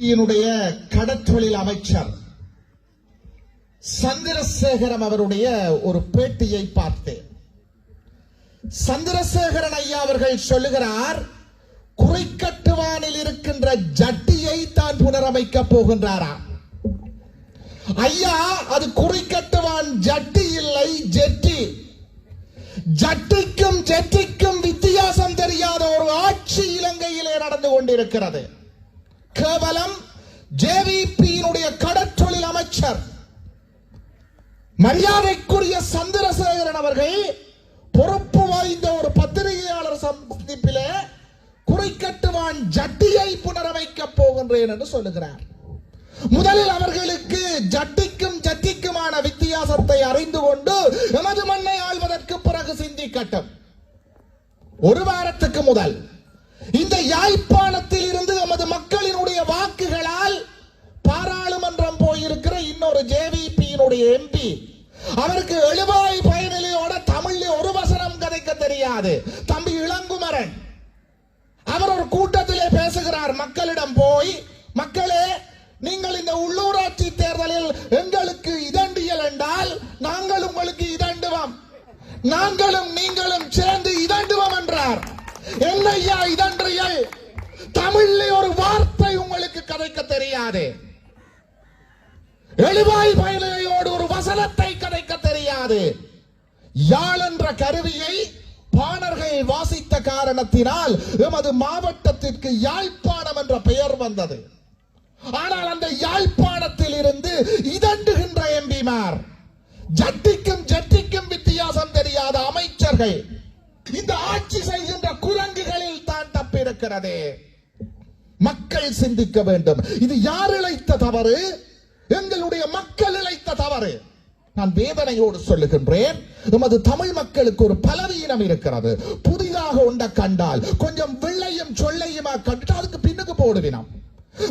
என்னுடைய கடற்றொழில் அமைச்சர். சந்திரசேகரம் அவருடைய ஒரு பேட்டியை பார்த்தேன். சந்திரசேகரன் ஐயா அவர்கள் சொல்லுகிறார் குறைக்கட்டுவானில் இருக்கின்ற ஜட்டியை தான் புனரமைக்க போகின்றாராம். ஐயா அது குறிக்கட்டுவான் ஜட்டி இல்லை ஜெட்டி. ஜட்டிக்கும் ஜெட்டிக்கும் வித்தியாசம் தெரியாத ஒரு ஆட்சி இலங்கையிலே நடந்து கொண்டிருக்கிறது. கேவலம் ஜேவிபியினுடைய கடற்றொழில் அமைச்சர். மரியாதைக்குரிய சந்திரசேகரன் அவர்கள் பொறுப்பு வாய்ந்த ஒரு பத்திரிகையாளர் சந்திப்பிலே குறிக்கட்டுவான் ஜட்டியை புனரமைக்க போகின்றேன் என்று சொல்லுகிறார். முதலில் அவர்களுக்கு ஜட்டிக்கும் ஜட்டிக்குமான வித்தியாசத்தை அறிந்து கொண்டு எமது மண்ணை ஆழ்வதற்கு பிறகு சிந்திக்கட்டும். ஒரு வாரத்துக்கு முதல். இந்த யாழ்ப்பாணத்தில் எம்பி அவருக்கு எழுபாய் பயனிலையோட தமிழ்ல ஒரு வசனம் கதைக்க தெரியாது. தம்பி இளங்குமரன். அவர் ஒரு கூட்டத்திலே பேசுகிறார் மக்களிடம் போய் மக்களே நீங்கள் இந்த உள்ளூராட்சி தேர்தலில் எங்களுக்கு இதண்டியல் என்றால் நாங்கள் உங்களுக்கு இதண்டுவோம். நாங்களும் நீங்களும் சேர்ந்து இதண்டுவோம் என்றார். என்னையா இதன்றியல்? தமிழ்ல ஒரு வார்த்தை உங்களுக்கு கதைக்க தெரியாது. எழுவாய் பயனையோடு வசனத்தை கதைக்க தெரியாது. யாழ் என்ற கருவியை பாணர்கள் வாசித்த காரணத்தினால் எமது மாவட்டத்திற்கு யாழ்ப்பாணம் என்ற பெயர் வந்தது. ஆனால் அந்த யாழ்ப்பாணத்தில் இருந்து இதண்டுகின்ற எம்பிமார் ஜட்டிக்கும் ஜட்டிக்கும் வித்தியாசம் தெரியாத அமைச்சர்கள் இந்த ஆட்சி செய்கின்ற குரங்குகளில் தான் தப்பிருக்கிறது மக்கள் சிந்திக்க வேண்டும். இது யார் இழைத்த தவறு? எங்களுடைய மக்கள் இழைத்த தவறு. நான் வேதனையோடு சொல்லுகின்றேன். நமது தமிழ் மக்களுக்கு ஒரு பலவீனம் இருக்கிறது. புதிதாக உண்ட கண்டால் கொஞ்சம் வெள்ளையும் சொல்லையுமா கண்டுட்டு அதுக்கு பின்னுக்கு போடுவினம்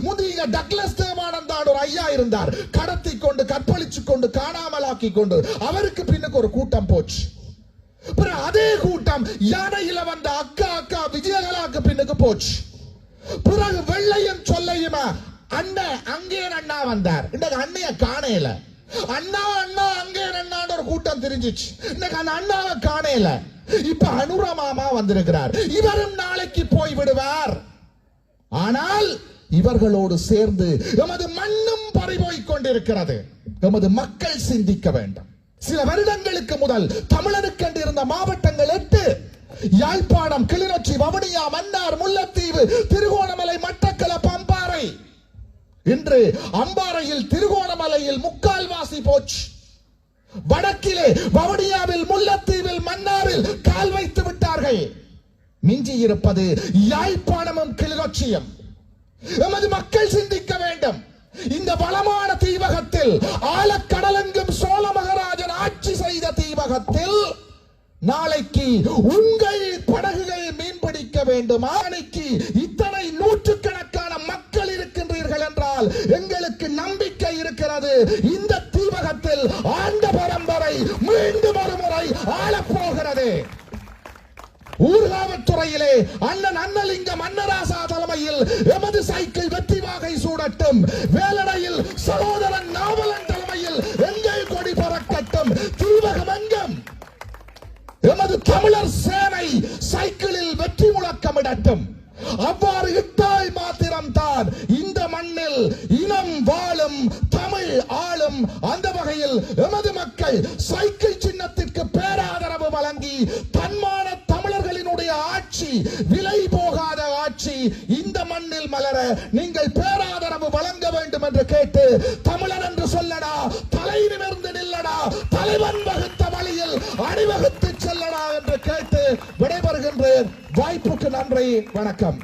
முந்தைய டக்ளஸ் தேவானந்தான் ஒரு ஐயா இருந்தார். கடத்தி கொண்டு கற்பழிச்சு கொண்டு காணாமலாக்கி கொண்டு அவருக்கு பின்னுக்கு ஒரு கூட்டம் போச்சு. பிறகு அதே கூட்டம் யானையில வந்த அக்கா அக்கா விஜயகலாக்கு பின்னுக்கு போச்சு. பிறகு வெள்ளையும் சொல்லையுமா? அண்ணன் அங்கே அண்ணா வந்தார். இன்னைக்கு அண்ணைய காணையில அண்ணா அண்ணா அங்கே அண்ணான்னு ஒரு கூட்டம் தெரிஞ்சிச்சு. இன்னைக்கு அந்த அண்ணாவை காணையில இப்ப அனுரமாமா வந்திருக்கிறார். இவரும் நாளைக்கு போய் விடுவார். ஆனால் இவர்களோடு சேர்ந்து எமது மண்ணும் பறிபோய்க் கொண்டிருக்கிறது. எமது மக்கள் சிந்திக்க வேண்டும். சில வருடங்களுக்கு முதல் தமிழனுக்கென்று இருந்த மாவட்டங்கள் எட்டு. யாழ்ப்பாணம் கிளிநொச்சி வவுனியா மன்னார் முல்லைத்தீவு திரு இன்று அம்பாறையில் திருகோணமலையில் முக்கால்வாசி போச்சு. வடக்கிலே வவுடியாவில் முல்லத்தீவில் மன்னாரில் கால் வைத்து விட்டார்கள். மிஞ்சி இருப்பது யாழ்ப்பாணமும் கிளிநொச்சியம். எமது மக்கள் சிந்திக்க வேண்டும். இந்த வளமான தீவகத்தில் ஆழக்கடலெங்கும் சோழ மகாராஜன் ஆட்சி செய்த தீவகத்தில் நாளைக்கு உங்கள் படகுகள் மீன்பிடிக்க வேண்டும். ஆணைக்கு இத்தனை நூற்றுக்கு எங்களுக்கு நம்பிக்கை இருக்கிறது. இந்த தீபகத்தில் ஆண்ட பரம்பரை மீண்டும் ஒரு முறை ஆளப்போகிறது ஊர்காவத்துறையிலே அண்ணன் அன்னலிங்கம் அன்னராசா தலைமையில் எமது சைக்கிள் வெற்றி வாகை சூடட்டும். வேலடையில் சகோதரன் நாவலன் தலைமையில் எங்கள் கொடி பறக்கட்டும். தீவகம் எங்கும்? எமது தமிழர் சேனை சைக்கிளில் வெற்றி முழக்கமிடட்டும். அவ்வாறு வகையில் எமது மக்கள் சைக்கிள் சின்னத்திற்கு பேராதரவு வழங்கி தன்மான தமிழர்களினுடைய ஆட்சி விலை போகாத ஆட்சி இந்த மண்ணில் மலர நீங்கள் பேராதரவு வழங்க வேண்டும் என்று கேட்டு தமிழர் என்று சொல்லடா தலை நிமிர்ந்து நில்லடா தலைவன் வகுத்த வழியில் அணிவகுத்து செல்லடா என்று கேட்டு விடைபெறுகின்றேன். வாய்ப்புக்கு நன்றி வணக்கம்.